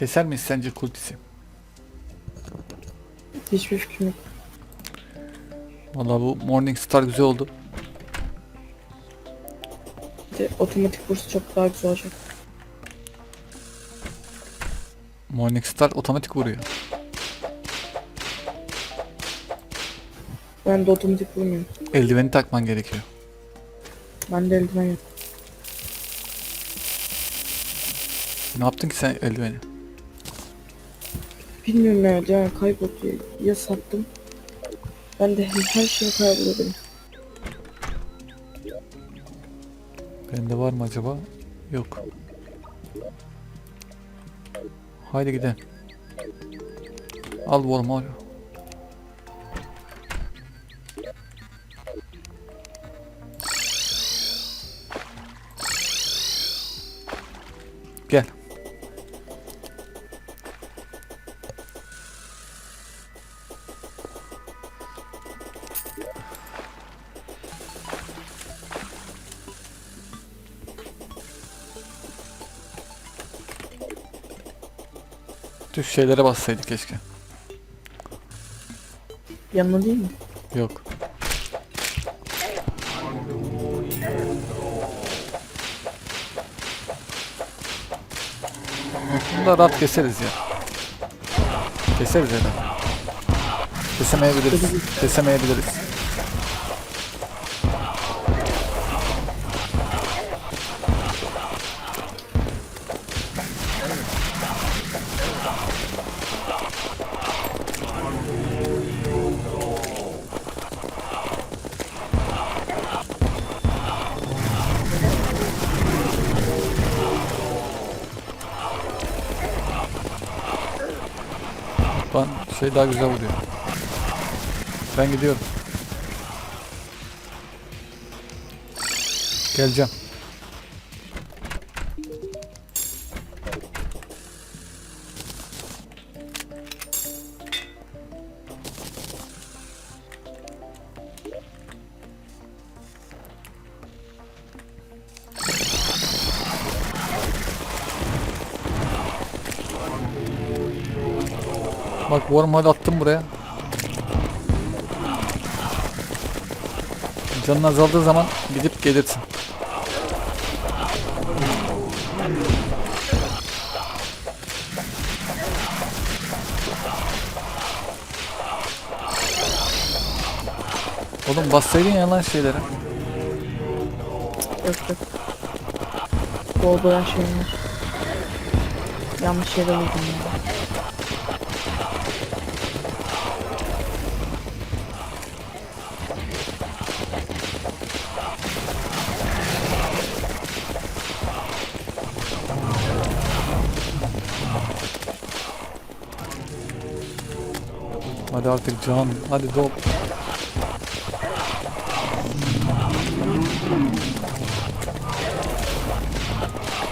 Keser miyiz sence kultisi? Hiçbir fikrim yok. Vallahi bu Morning Star güzel oldu. Bir de otomatik bursu çok daha güzel olacak. Morning Star otomatik vuruyor. Ben de otomatik vurmuyorum. Eldiveni takman gerekiyor. Ben de eldiven yok. Ne yaptın ki sen eldiveni? Bilmiyorum ya eldiven kayboldu ya. Sattım. Ben de her, kayboluyor benim. Bende var mı acaba? Yok. Haydi gidelim. Al bu oğlum al. Düz şeylere bassaydık keşke. Yanına değil mi? Yok. Bunu da rahat keseriz ya. Keseriz herhalde. Kesemeyebiliriz. Kesemeyebiliriz. Lan şey daha güzel vuruyor. Ben gidiyorum. Geleceğim. Bak wormhole attım buraya. Canın azaldığı zaman gidip gelirsin. Oğlum bassaydın ya lan şeylere. Yok yok. Şeyim var. Yanlış yere vurdum ya. Hadi artık can. Hadi dol.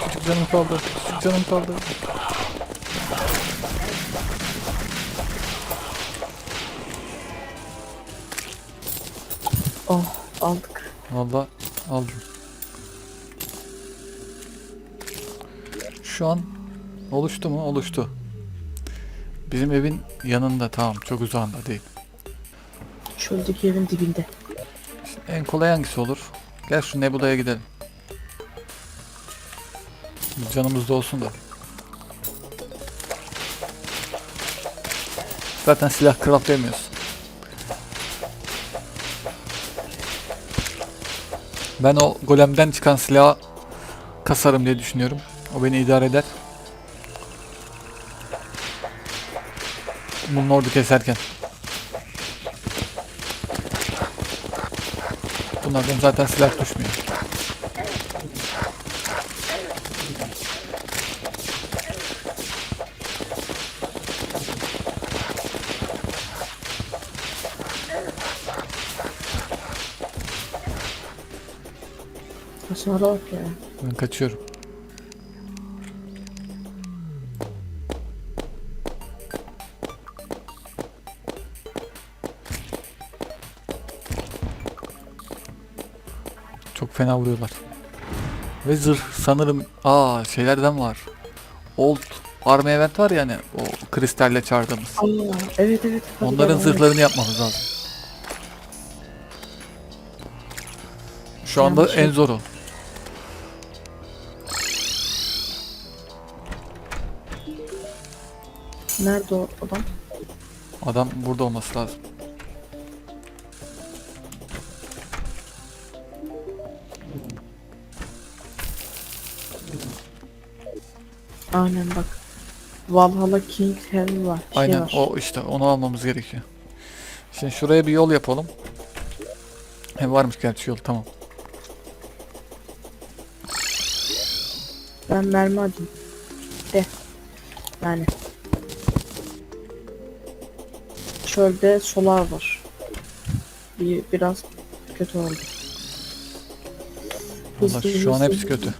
Küçük canım kaldı. Küçük canım kaldı. Oh aldık. Valla aldım. Şu an oluştu mu? Oluştu. Bizim evin yanında tamam çok uzağında değil. Çöldeki evin dibinde. En kolay hangisi olur? Gel şu Nebula'ya gidelim. Canımız da olsun da. Zaten silah craftlayamıyoruz. Ben o golemden çıkan silahı kasarım diye düşünüyorum. O beni idare eder. Bunun ordu keserken. Bunlardan zaten silah düşmüyor. Bak ya. Ben kaçıyorum. Fena vuruyorlar. Ve zırh sanırım aa şeylerden var. Old arma event var ya hani o kristalle çağırdığımız. Aa, evet evet. Onların evet. zırhlarını yapmamız lazım. Şu anda Yani şey- en zoru. Nerede o adam? Adam burada olması lazım. Aynen bak. Valhalla King Hell var. Şey Aynen var. o işte onu almamız gerekiyor. Şimdi şuraya bir yol yapalım. Hem varmış gerçi yol tamam. Ben mermi alayım. De. Yani. Çölde solar var. Bir, biraz kötü oldu. Vallahi şu an hepsi kötü.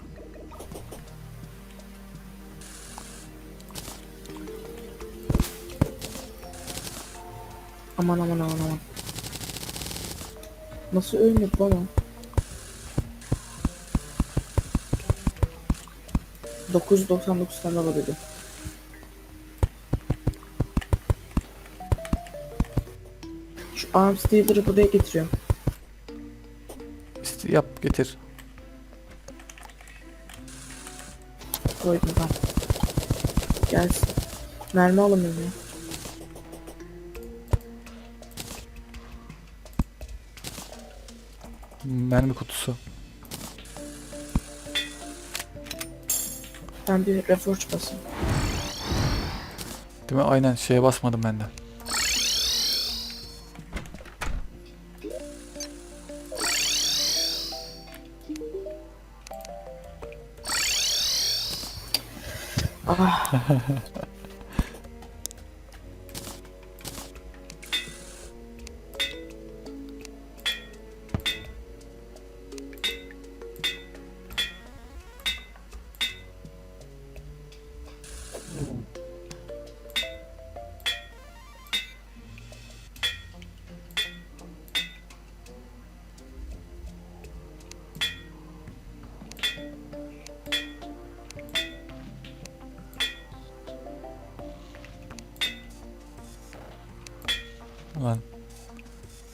Aman aman aman aman. Nasıl ölmedi lan o? 999 tane var dedi. Şu Arms Dealer'ı buraya getiriyorum. İşte yap getir. Koydum ben. Gelsin. Mermi alamıyorum ya. Mermi kutusu. Ben bir reforge basayım. Değil mi? Aynen şeye basmadım ben de. Ah.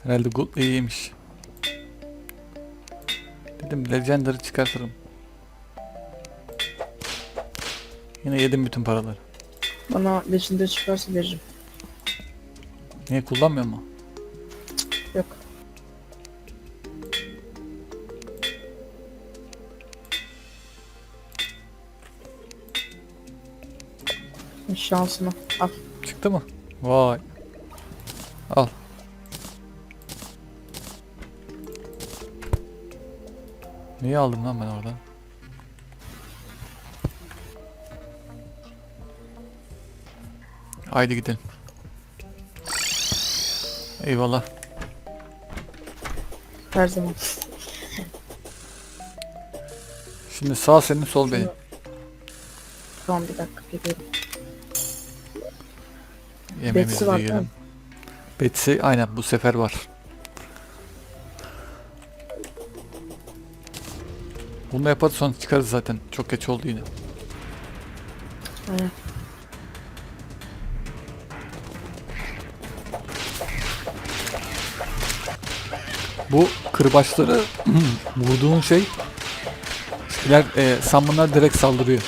Herhalde good iyiymiş. Dedim Legendary çıkartırım. Yine yedim bütün paraları. Bana Legendary çıkarsa veririm. Niye kullanmıyor mu? Yok. Şansına. Al. Çıktı mı? Vay. Al. Neyi aldım lan ben oradan? Haydi gidelim. Eyvallah. Her zaman. Şimdi sağ senin sol benim. Tamam bir dakika geliyorum. Yemeğimizi Betsy var, yiyelim. değil mi? Betsy aynen bu sefer var. Bunu yaparız sonra çıkarız zaten. Çok geç oldu yine. Aynen. Bu kırbaçları vurduğun şey şeyler e, summonlar direkt saldırıyor.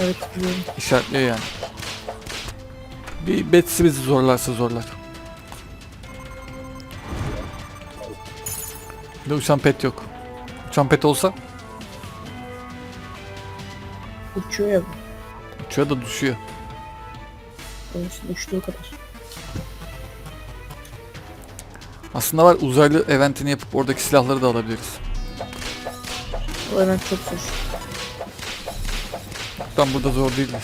Evet biliyorum. İşaretliyor yani. Bir Betsy bizi zorlarsa zorlar. Bir de uçan pet yok. Uçan pet olsa Uçuyor ya bu. uçuyor da düşüyor. Olsun uçtuğu kadar. Aslında var uzaylı eventini yapıp oradaki silahları da alabiliriz. O hemen çok zor. Buradan burada zor değildir.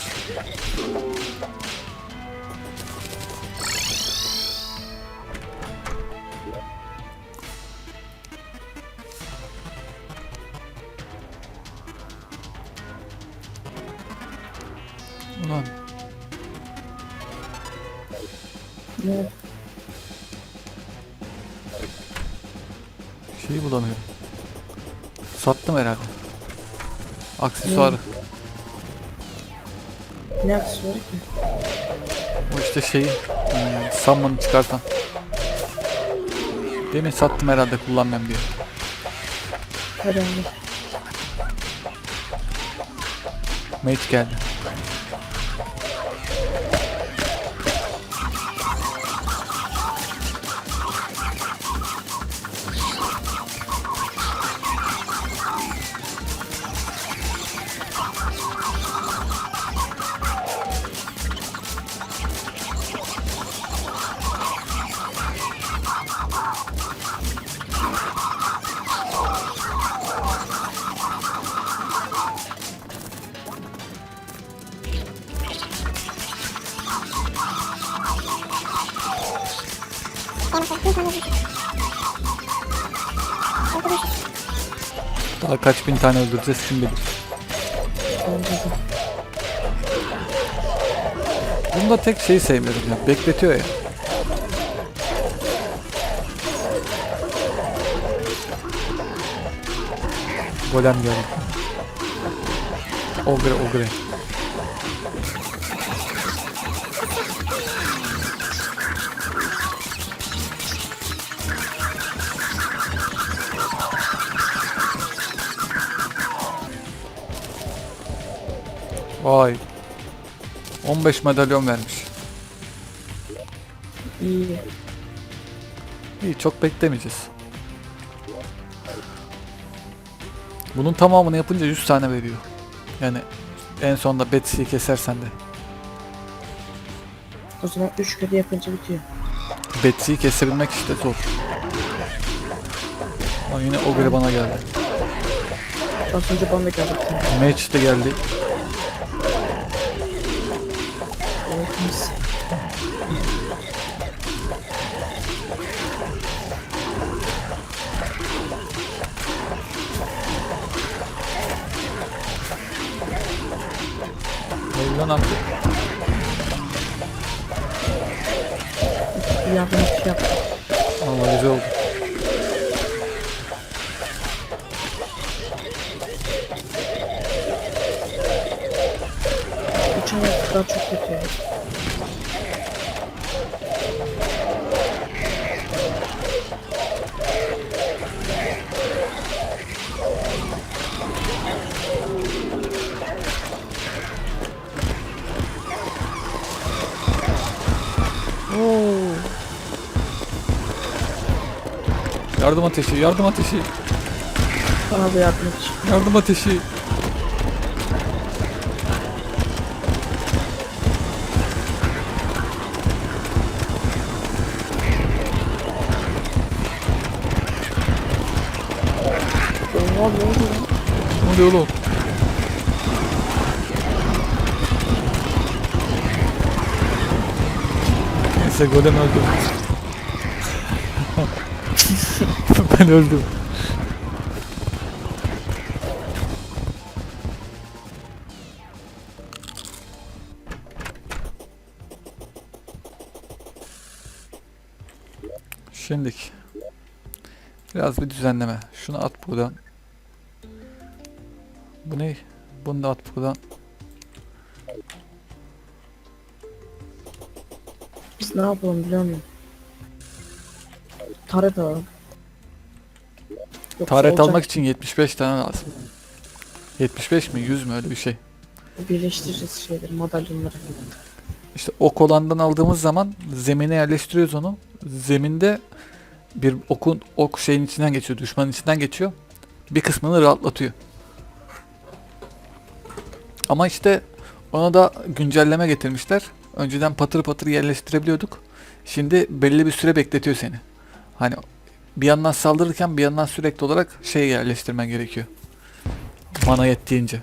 Ulan Ne oldu? şeyi bulamıyorum. Sattım herhalde. Aksesuarı. Ne yapısı var ki? O işte şeyi e, Summon'ı çıkartan. Demin sattım herhalde kullanmam diye. Herhalde. Mage geldi. Daha kaç bin tane öldüreceğiz kim bilir. Bunda tek şeyi sevmiyorum ya. Bekletiyor ya. Golem geldi. Ogre ogre. Vay. 15 madalyon vermiş. İyi. İyi çok beklemeyeceğiz. Bunun tamamını yapınca 100 tane veriyor. Yani en sonunda Betsy'yi kesersen de. O zaman 3 kere yapınca bitiyor. Betsy'yi kesebilmek işte zor. Ama yine Ogre bana geldi. Az önce bana da geldi. Mage de geldi. Evet, mis. Hayır lan. Bir yardım şey yaptım. Vallahi güzel oldu. Uçan yaratıklar çok kötü. Yardım ateşi, yardım ateşi, bana da yardım et. yardım ateşi. Oha ne lan? Ne oluyor oğlum? Neyse golem öldü. ben öldüm. Şimdik. Biraz bir düzenleme. Şunu at buradan. Bu ne? Bunu da at buradan. Biz ne yapalım biliyor musun? Taret alalım. Yoksa Taret olacak almak için 75 tane lazım. 75 mi 100 mü öyle bir şey. Birleştireceğiz şeyleri, madalyonları. İşte ok olandan aldığımız zaman zemine yerleştiriyoruz onu. Zeminde bir okun ok şeyin içinden geçiyor, düşmanın içinden geçiyor. Bir kısmını rahatlatıyor. Ama işte ona da güncelleme getirmişler. Önceden patır patır yerleştirebiliyorduk. Şimdi belli bir süre bekletiyor seni. Hani bir yandan saldırırken bir yandan sürekli olarak şey yerleştirmen gerekiyor. Mana yettiğince.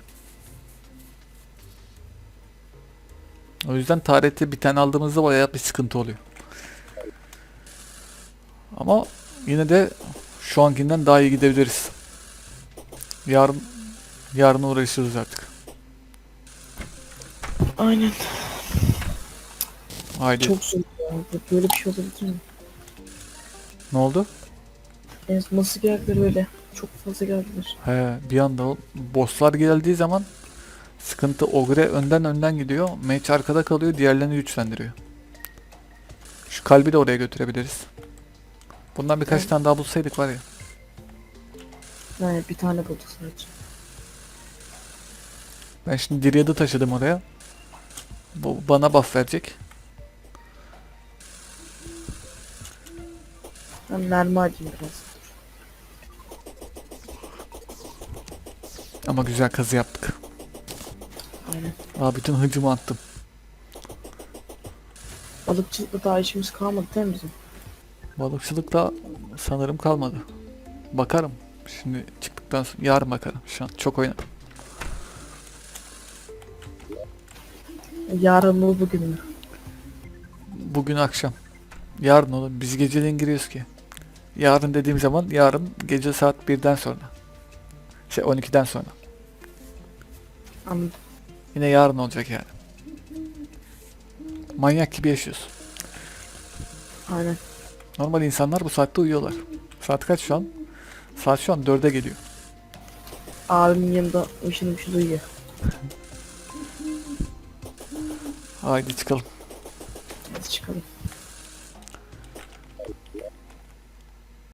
O yüzden tarihte bir tane aldığımızda bayağı bir sıkıntı oluyor. Ama yine de şu ankinden daha iyi gidebiliriz. Yarın yarın uğraşırız artık. Aynen. Haydi. Çok zor ya. Böyle bir şey olabilir mi? Ne oldu? Son nasıl geldiler öyle? Çok fazla geldiler. He, bir anda bosslar geldiği zaman Sıkıntı Ogre önden önden gidiyor. Mage arkada kalıyor. Diğerlerini güçlendiriyor. Şu kalbi de oraya götürebiliriz. Bundan birkaç Evet. tane daha bulsaydık var ya. Yani bir tane bulduk sadece. Ben şimdi Diryad'ı taşıdım oraya. Bu bana buff verecek. Ben mermi acıyım biraz. Ama güzel kazı yaptık. Aynen. Aa bütün hıcımı attım. Balıkçılıkla daha işimiz kalmadı değil mi bizim? Balıkçılıkta sanırım kalmadı. Bakarım. Şimdi çıktıktan sonra yarın bakarım. Şu an çok oynadım. Yarın mı bugün mü? Bugün akşam. Yarın oğlum. Biz geceleyin giriyoruz ki. Yarın dediğim zaman yarın gece saat 1'den sonra. Şey 12'den sonra. Anladım. Yine yarın olacak yani. Manyak gibi yaşıyoruz. Aynen. Normal insanlar bu saatte uyuyorlar. Saat kaç şu an? Saat şu an 4'e geliyor. Abimin yanında mışıl mışıl uyuyor. Haydi çıkalım. Hadi çıkalım.